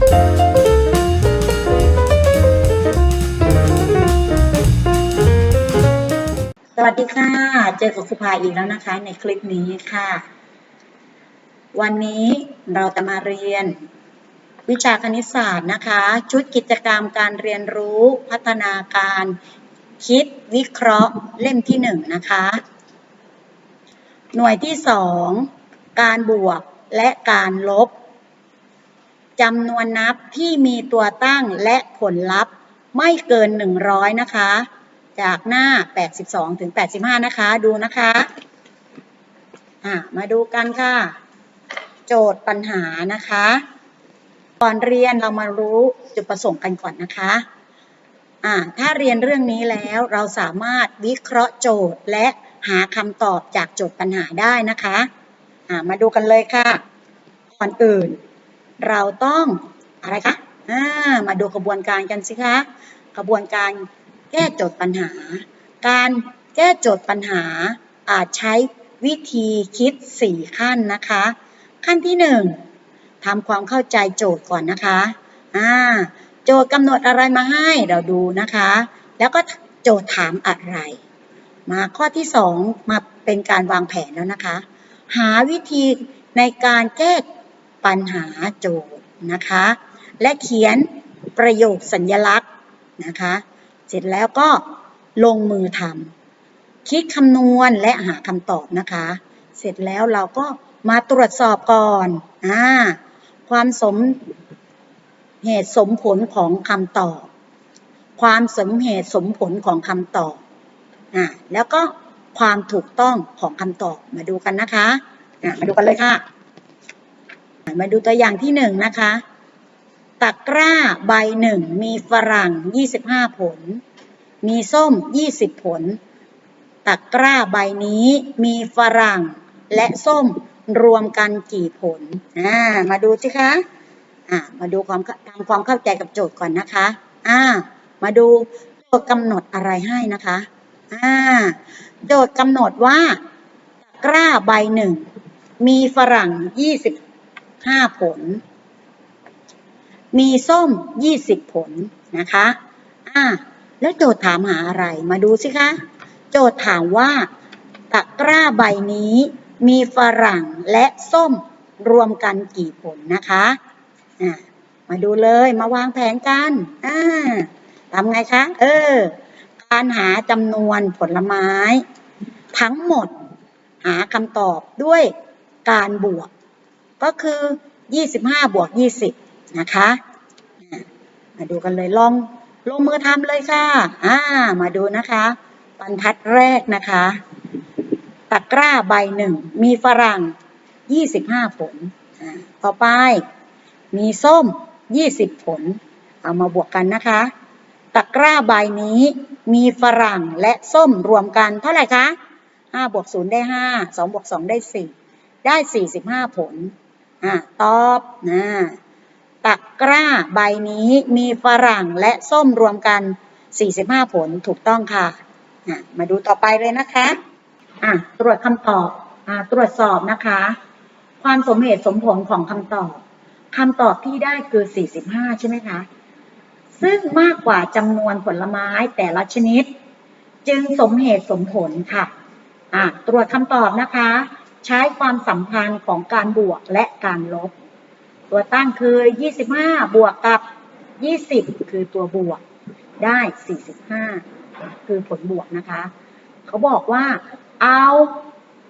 สวัสดีค่ะ เจอกับครูพาอีกแล้วนะคะในคลิปนี้ค่ะ วันนี้เราจะมาเรียน วิชาคณิตศาสตร์นะคะ ชุดกิจกรรมการเรียนรู้พัฒนาการคิดวิเคราะห์เล่มที่หนึ่งนะคะ หน่วยที่สองการบวกและการลบ จำนวนนับที่มีตัวตั้งและผลลัพธ์ไม่เกิน 100 นะคะ จากหน้า 82 ถึง 85 นะคะ ดูนะคะะมาดูกันค่ะ โจทย์ปัญหานะคะ ก่อนเรียนเรามารู้จุดประสงค์กันก่อนนะคะถ้าเรียนเรื่องนี้แล้วเราสามารถวิเคราะห์โจทย์และหาคำตอบจากโจทย์ปัญหาได้นะคะอ่ามาดูกันเลยค่ะ ก่อนอื่น เราต้องอะไรคะามาดูกระบวนการกันสิคะกระบวนการแก้โจทย์ปัญหา การแก้โจทย์ปัญหาอาจใช้วิธีคิด 4 ขั้นนะคะ ขั้นที่ 1ทำความเข้าใจโจทย์ก่อนนะคะอ่าโจทย์กำหนดอะไรมาให้เราดูนะคะ แล้วก็โจทย์ถามอะไร มาข้อที่ 2 มาเป็นการวางแผนแล้วนะคะ หาวิธีในการแก้ ปัญหาโจทย์นะคะ และเขียนประโยคสัญลักษณ์นะคะ เสร็จแล้วก็ลงมือทำคิดคำนวณและหาคำตอบนะคะ เสร็จแล้วเราก็มาตรวจสอบก่อนอ่าความสมเหตุสมผลของคำตอบ ความสมเหตุสมผลของคำตอบอ่าแล้วก็ความถูกต้องของคำตอบมาดูกันนะคะอ่ามาดูกันเลยค่ะ มาดูตัวอย่างที่หนึ่งนะคะ ตะกร้าใบหนึ่งมีฝรั่ง 25 ผล มีส้ม 20 ผล ตะกร้าใบนี้มีฝรั่งและส้มรวมกันกี่ผลอ่ามาดูสิคะอ่ามาดูความทำความเข้าใจกับโจทย์ก่อนนะคะอ่ามาดูโจทย์กำหนดอะไรให้นะคะอ่าโจทย์กำหนดว่าตะกร้าใบหนึ่งมีฝรั่ง 25ผล มีส้ม20ผลนะคะอ่าแล้วโจทย์ถามหาอะไรมาดูสิคะ โจทย์ถามว่าตะกร้าใบนี้มีฝรั่งและส้มรวมกันกี่ผลนะคะอ่ามาดูเลยมาวางแผนกันอ่าทำไงคะ เออ การหาจำนวนผลไม้ ทั้งหมด หาคำตอบด้วยการบวก ก็คือ 25บวก20 นะคะ มาดูกันเลยลองลงมือทำเลยค่ะ อ่า มาดูนะคะบรรทัดแรกนะคะ ตะกร้าใบหนึ่ง มีฝรั่ง 25 ผลอ่าต่อไป มีส้ม 20 ผล เอามาบวกกันนะคะ ตะกร้าใบนี้มีฝรั่งและส้มรวมกันเท่าไหร่คะ 5 บวก 0 ได้ 5 2 บวก 2 ได้ 4 ได้ 45 ผล อ่าตอบนะตะกร้าใบนี้มีฝรั่งและส้มรวมกัน 45 ผลถูกต้องค่ะอะ มาดูต่อไปเลยนะคะอะตรวจคำตอบอ่าตรวจสอบนะคะ ความสมเหตุสมผลของคำตอบคำตอบที่ได้คือ 45 ใช่ไหมคะ ซึ่งมากกว่าจำนวนผลไม้แต่ละชนิด จึงสมเหตุสมผลค่ะอะตรวจคำตอบนะคะ ใช้ความสัมพันธ์ของการบวกและการลบ ตัวตั้งคือ 25 บวกกับ 20 คือตัวบวกได้ 45 คือผลบวกนะคะ เขาบอกว่าเอา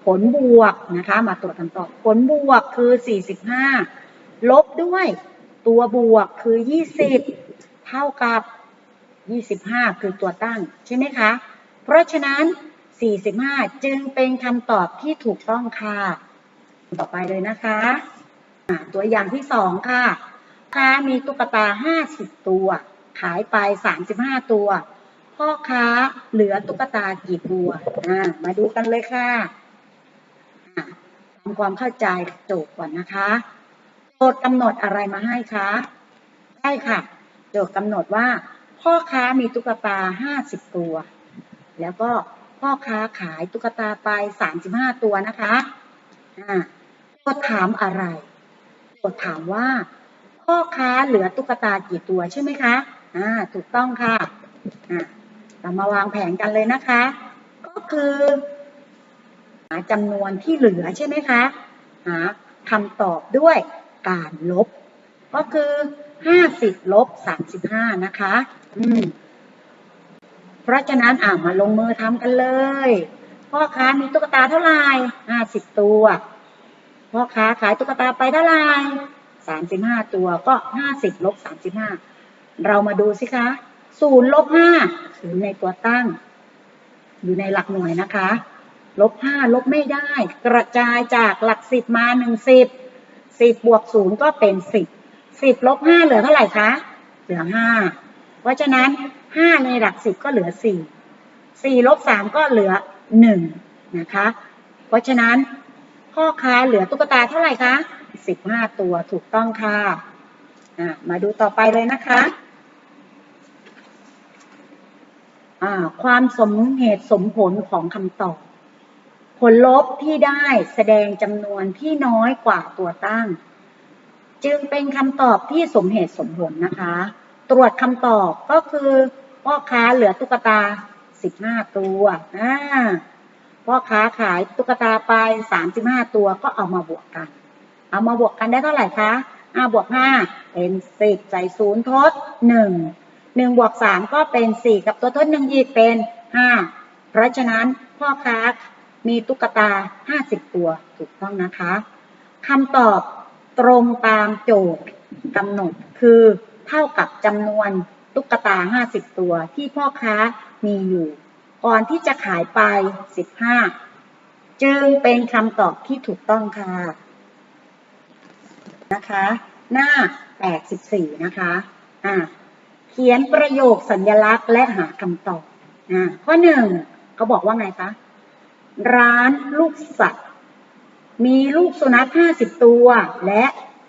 ผลบวกนะคะ มาตรวจคำตอบผลบวกคือ 45 ลบด้วยตัวบวกคือ 20 เท่ากับ 25 คือตัวตั้งใช่ไหมคะ เพราะฉะนั้น 45 จึงเป็นคำตอบที่ถูกต้องค่ะ ต่อไปเลยนะคะ ตัวอย่างที่สองค่ะค้ามีตุ๊กตา 50 ตัว ขายไป 35 ตัว พ่อค้าเหลือตุ๊กตากี่ตัวมาดูกันเลยค่ะทำความเข้าใจโจทย์ก่อนนะคะ โจทย์กำหนดอะไรมาให้คะใช่ค่ะ โจทย์กำหนดว่า พ่อค้ามีตุ๊กตา 50 ตัว แล้วก็ พ่อค้าขายตุ๊กตาไป35ตัวนะคะอ่าโจทย์ถามอะไรโจทย์ถามว่า พ่อค้าเหลือตุ๊กตากี่ตัวใช่ไหมคะอ่าถูกต้องค่ะอ่าเรามาวางแผนกันเลยนะคะ ก็คือหาจำนวนที่เหลือใช่ไหมคะหาคำตอบด้วยการลบ ก็คือห้าสิบลบสามสิบห้านะคะ อืม เพราะฉะนั้นอ่ามาลงมือทำกันเลย พ่อค้ามีตุ๊กตาเท่าไหร่ห้าสิบตัว พ่อค้าขายตุ๊กตาไปเท่าไหร่สามสิบห้าตัวก็ห้าสิบลบสามสิบห้าเรามาดูสิคะศูนย์ลบห้าศูนย์ในตัวตั้ง อยู่ในหลักหน่วยนะคะลบห้าลบไม่ได้ กระจายจากหลักสิบมาหนึ่งสิบสิบบวกศูนย์ก็เป็นสิบสิบลบห้าเหลือเท่าไหร่คะเหลือห้า เพราะฉะนั้นห้าในหลักสิบก็เหลือสี่สี่ลบสามก็เหลือหนึ่งนะคะ เพราะฉะนั้นพ่อค้าเหลือตุ๊กตาเท่าไหร่คะสิบห้าตัวถูกต้องค่ะะมาดูต่อไปเลยนะคะอ่าความสมเหตุสมผลของคำตอบ ผลลบที่ได้แสดงจำนวนที่น้อยกว่าตัวตั้ง จึงเป็นคำตอบที่สมเหตุสมผลนะคะ ตรวจคำตอบก็คือพ่อค้าเหลือตุ๊กตา15ตัวอ่าพ่อค้าขายตุ๊กตาไป35ตัวก็เอามาบวกกัน เอามาบวกกันได้เท่าไหร่คะอ่าบวก5เป็น10ใส่ศูนย์ทด1 1บวก3ก็เป็น4กับตัวทด1อีกเป็น5เพราะฉะนั้นพ่อค้ามีตุ๊กตา50ตัวถูกต้องนะคะคำตอบตรงตามโจทย์กำหนดคือ เท่ากับจำนวนตุ๊กตา 50 ตัวที่พ่อค้ามีอยู่ ก่อนที่จะขายไป 15 จึงเป็นคำตอบที่ถูกต้องค่ะนะคะ หน้า 84 นะคะอ่าเขียนประโยคสัญลักษณ์และหาคำตอบอ่าข้อหนึ่งเขาบอกว่าไงคะ ร้านลูกสัตว์ มีลูกสุนัข 50 ตัวและ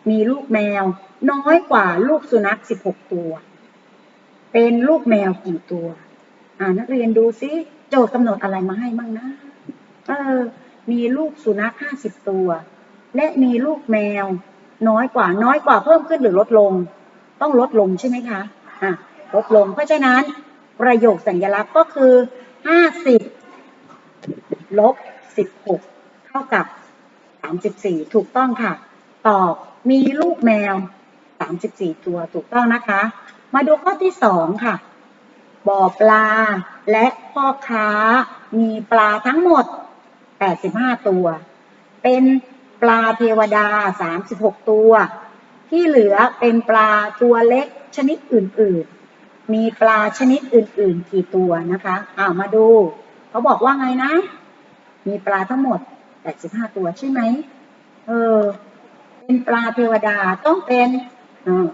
มีลูกแมว น้อยกว่าลูกสุนัข 16 ตัว เป็นลูกแมวกี่ตัว อ่านักเรียนดูซิโจทย์กำหนดอะไรมาให้บ้างนะเออมีลูกสุนัข 50 ตัว และมีลูกแมว น้อยกว่าน้อยกว่าเพิ่มขึ้นหรือลดลง ต้องลดลงใช่ไหมคะอะลดลงเพราะฉะนั้นประโยคสัญลักษณ์ก็คือ 50 ลบ 16 เท่ากับ 34 ถูกต้องค่ะ ตอบมีลูกแมว 34 ตัวถูกต้องนะคะ มาดูข้อที่ 2 ค่ะ บ่อปลาและพ่อค้ามีปลาทั้งหมด 85 ตัว เป็นปลาเทวดา 36 ตัว ที่เหลือเป็นปลาตัวเล็กชนิดอื่น ๆ มีปลาชนิดอื่น ๆ กี่ตัวนะคะอ้าวมาดู เขาบอกว่าไงนะ มีปลาทั้งหมด 85 ตัวใช่ไหม เออ เป็นปลาเทวดาต้องเป็นเออ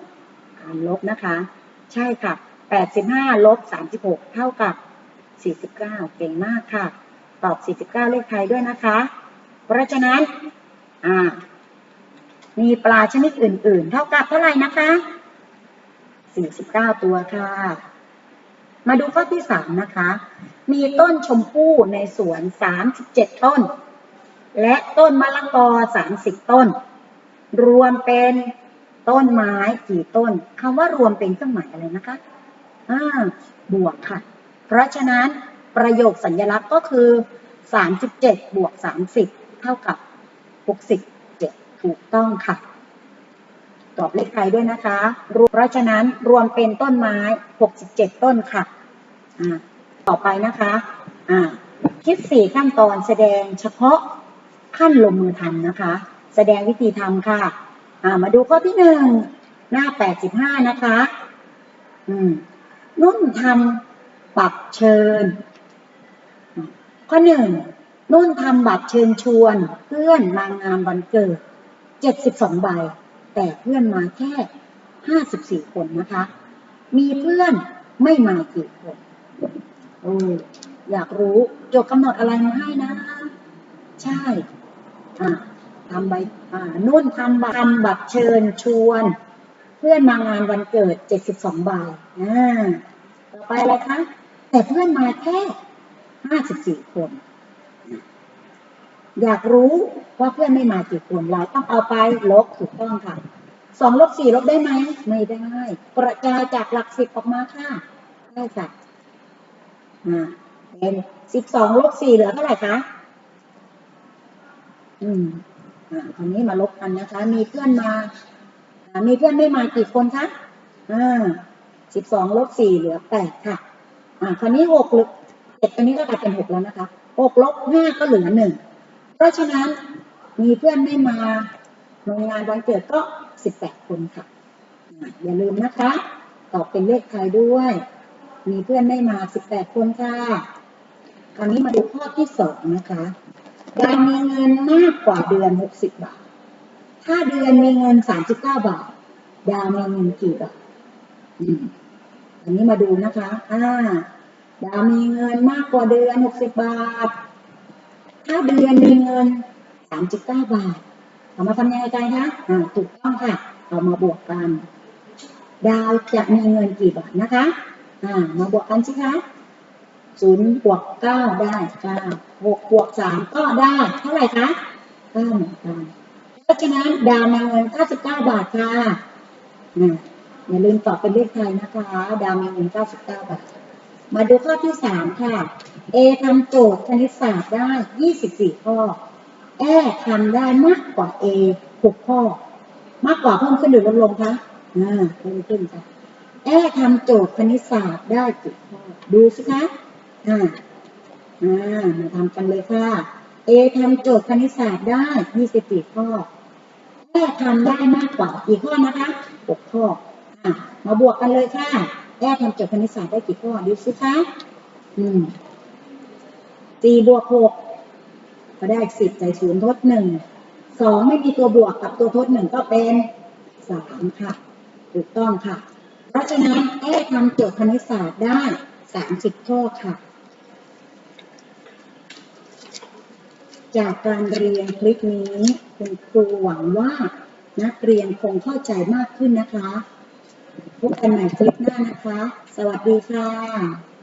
หารลบนะคะ ใช่ค่ะ 85 ลบ 36 เท่ากับ 49 เก่งมากค่ะ ตอบ 49 เลขไทยด้วยนะคะ เพราะฉะนั้นมีปลาชนิดอื่น ๆ เท่ากับเท่าไหร่นะคะ 49 ตัวค่ะ มาดูข้อที่ 3 นะคะ มีต้นชมพู่ในสวน 37 ต้น และต้นมะละกอ 30 ต้น รวมเป็นต้นไม้กี่ต้นคำว่ารวมเป็นเครื่องหมายอะไรนะคะอ่าบวกค่ะ เพราะฉะนั้นประโยคสัญลักษณ์ก็คือ 37 บวก 30 เท่ากับ 67 ถูกต้องค่ะ ตอบเลขไทยด้วยนะคะรวมเพราะฉะนั้นรวมเป็นต้นไม้ 67 ต้นค่ะอ่าต่อไปนะคะอ่าคิดสี่ขั้นตอนแสดงเฉพาะขั้นลงมือทำนะคะ แสดงวิธีทำค่ะ อ่า มาดูข้อที่หนึ่งหน้า85นะคะ อืม นุ่นทำบัตรเชิญ ข้อหนึ่งนุ่นทำบัตรเชิญชวน เพื่อนมางานวันเกิด72ใบ แต่เพื่อนมาแค่54คนนะคะ มีเพื่อนไม่มากี่คนโอ้อยากรู้โจทย์กำหนดอะไรมาให้นะ ใช่ อ่า ทำใบนุ่นทำบัตรทำบัตรเชิญชวน เพื่อนมางานวันเกิด 72ใบอ่าต่อไปอะไรคะ แต่เพื่อนมาแค่ 54 คน อยากรู้ว่าเพื่อนไม่มากี่คนเราต้องเอาไปลบถูกต้องค่ะสองลบสี่ลบได้ไหม ไม่ได้ กระจายจากหลักสิบออกมาค่ะ ได้ค่ะอ่าเป็นสิบสองลบสี่เหลือเท่าไหร่คะ อืม อ่าคราวนี้มาลบกันนะคะ มีเพื่อนมา มีเพื่อนไม่มากี่คนคะอ่าสิบสองลบสี่เหลือแปดค่ะ อ่า คราวนี้หกลบเจ็ดตัวนี้ก็กลายเป็นหกแล้วนะคะหกลบห้าก็เหลือหนึ่ง เพราะฉะนั้นมีเพื่อนไม่มาโรงงานวันเกิดก็สิบแปดคนค่ะอ่าอย่าลืมนะคะ ตอบเป็นเลขไทยด้วย มีเพื่อนไม่มาสิบแปดคนค่ะ คราวนี้มาดูข้อที่สองนะคะ ดาวมีเงินมากกว่าเดือนหกสิบาท ถ้าเดือนมีเงินสามสิบาท ดาวมีเงินกี่บาทอันนี้มาดูนะคะ อ่า ดาวมีเงินมากกว่าเดือนหกสิบาท ถ้าเดือนมีเงินสามสิบาบาท เอามาทำยังไงกันคะ อ่า ถูกต้องค่ะ เอามาบวกกัน ดาวจะมีเงินกี่บาทนะคะ อ่า มาบวกกันสิคะ ศูนย์บวกเก้าได้เก้าหกบวกสามก็ได้เท่าไหร่คะเก้าเหมือนกันเพราะฉะนั้นดาวมีเงินเก้าสิบเก้าบาทค่ะอ่าอย่าลืมตอบเป็นเลขไทยนะคะ ดาวมีเงินเก้าสิบเก้าบาท มาดูข้อที่สามค่ะ A ทำโจทย์คณิตศาสตร์ได้ยี่สิบสี่ข้อ แอทำได้มากกว่า A หกข้อ มากกว่าเพิ่มขึ้นหรือลดลงคะอ่าเพิ่มขึ้นค่ะแอทำโจทย์คณิตศาสตร์ได้กี่ข้อ ดูสิคะ อ่าอ่ามาทำกันเลยค่ะ A ทำโจทย์คณิตศาสตร์ได้ยี่สิบสี่ข้อแอทำได้มากกว่ากี่ข้อนะคะหกข้ออะมาบวกกันเลยค่ะแอทำโจทย์คณิตศาสตร์ได้กี่ข้อดูสิคะอืมสี่บวกหกก็ได้สิบใส่ศูนย์ทดหนึ่งสองไม่มีตัวบวกกับตัวทดหนึ่งก็เป็นสามค่ะถูกต้องค่ะ เพราะฉะนั้นแอทำโจทย์คณิตศาสตร์ได้สามสิบข้อค่ะ จากการเรียนคลิปนี้คุณครูหวังว่า นักเรียนคงเข้าใจมากขึ้นนะคะ พบกันใหม่คลิปหน้านะคะ สวัสดีค่ะ